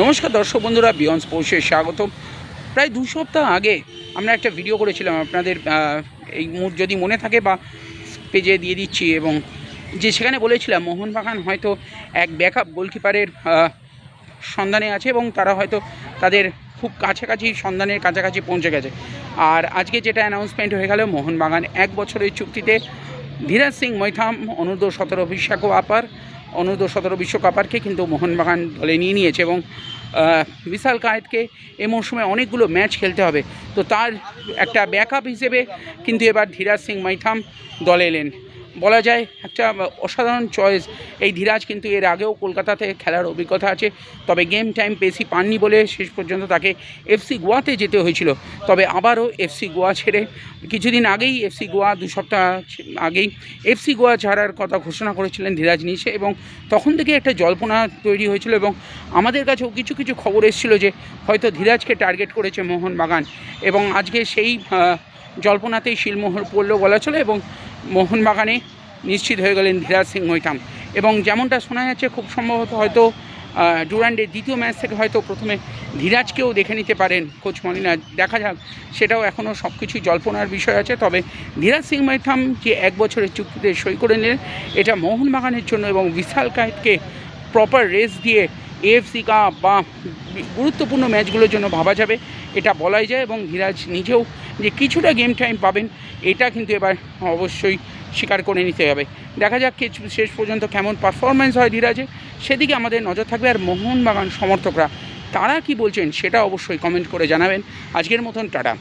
নমস্কার দর্শক বন্ধুরা বিয়ন্ড স্পোর্টসে স্বাগত প্রায় দু সপ্তাহ আগে আমরা একটা ভিডিও করেছিলাম আপনাদের এই যদি মনে থাকে বা পেজে দিয়ে দিচ্ছি এবং যে সেখানে বলেছিলাম, মোহনবাগান হয়তো এক ব্যাকআপ গোলকিপারের সন্ধানে আছে এবং তারা হয়তো তাদের খুব কাছাকাছি সন্ধানের কাছাকাছি পৌঁছে গেছে। আর আজকে যেটা অ্যানাউন্সমেন্ট হয়ে গেল, মোহনবাগান এক বছরের চুক্তিতে ধীরাজ সিং মৈথাম, অনূর্ধ্ব সতেরো বিশ্বকাপ আপার অনূর্ধ্ব সতেরো বিশ্বকাপারকে কিন্তু মোহনবাগান দলে নিয়ে নিয়েছে এবং বিশাল কায়েদকে এ মৌসুমে অনেকগুলো ম্যাচ খেলতে হবে। তো তার একটা ব্যাকআপ হিসেবে কিন্তু এবার ধীরাজ সিং মাইথাম দলে এলেন। বলা যায় একটা অসাধারণ চয়েস এই ধীরাজ কিন্তু এর আগেও কলকাতাতে খেলার অভিজ্ঞতা আছে। তবে গেম টাইম বেশি পাননি বলে শেষ পর্যন্ত তাকে এফসি গোয়াতে যেতে হয়েছিল। তবে আবারও এফসি গোয়া ছেড়ে কিছুদিন আগেই এফসি গোয়া দু সপ্তাহ আগেই এফসি গোয়া ছাড়ার কথা ঘোষণা করেছিলেন ধীরাজ নিশে এবং তখন থেকে একটা জল্পনা তৈরি হয়েছিল এবং আমাদের কাছেও কিছু কিছু খবর এসেছিল যে হয়তো ধীরাজকে টার্গেট করেছে মোহনবাগান এবং আজকে সেই জল্পনাতেই শিলমোহর পড়ল বলা চলে এবং মোহনবাগানে নিশ্চিত হয়ে গেলেন ধীরাজ সিং মৈতাম। এবং যেমনটা শোনা যাচ্ছে খুব সম্ভবত হয়তো ডুরান্ডের দ্বিতীয় ম্যাচ থেকে হয়তো প্রথমে ধীরাজকেও দেখে নিতে পারেন কোচ মলিনা দেখা যাক, সেটাও এখনও সব কিছুই জল্পনার বিষয় আছে। তবে ধীরাজ সিং মৈথাম যে এক বছরের চুক্তিতে সই করে নিলেন, এটা মোহনবাগানের জন্য এবং বিশাল কায়েতকে প্রপার রেস দিয়ে এএফসি কাপ বা গুরুত্বপূর্ণ ম্যাচগুলোর জন্য ভাবা যাবে। এটা বলাই যায় এবং ধীরাজ নিজেও যে কিছুটা গেম টাইম পাবেন, এটা কিন্তু এবার অবশ্যই স্বীকার করে নিতে হবে। দেখা যাক শেষ পর্যন্ত কেমন পারফরমেন্স হয় ধীরাজে সেদিকে আমাদের নজর থাকবে আর মোহনবাগান সমর্থকরা, তারা কি বলছেন সেটা অবশ্যই কমেন্ট করে জানাবেন। আজকের মতন, টাটা।